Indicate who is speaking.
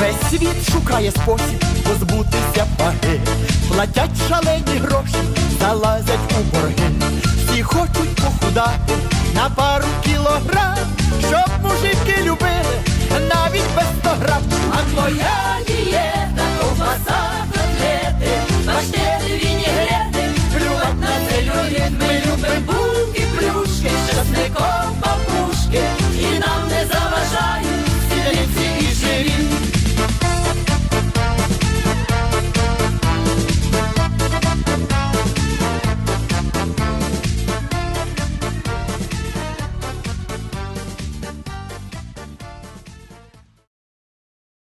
Speaker 1: Весь світ шукає спосіб позбутися ваги, платять шалені гроші, залазять у борги, всі хочуть похудати на пару кілограм, щоб мужики любили навіть без сто грам. А
Speaker 2: твоя дієта, ковбаса, котлети, паштети, вінігрети,
Speaker 1: плювать на
Speaker 2: целюліт, ми любимо булки, плюшки, щасником.